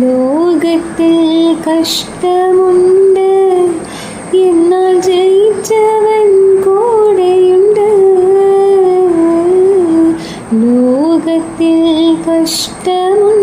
ലോകത്തിൽ കഷ്ടമുണ്ട്. എന്നാൽ ജയിച്ചവൻ കൂടെയുണ്ട്. ലോകത്തിൽ കഷ്ടമുണ്ട്.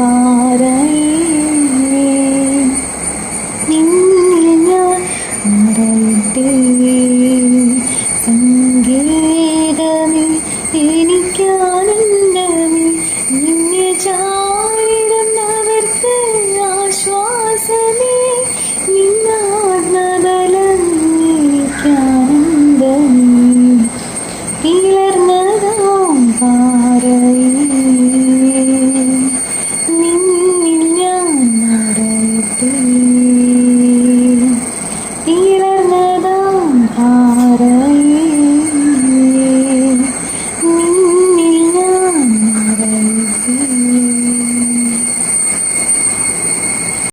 വാരേ നിന്നിൽ ഞാൻ മറയട്ടേ.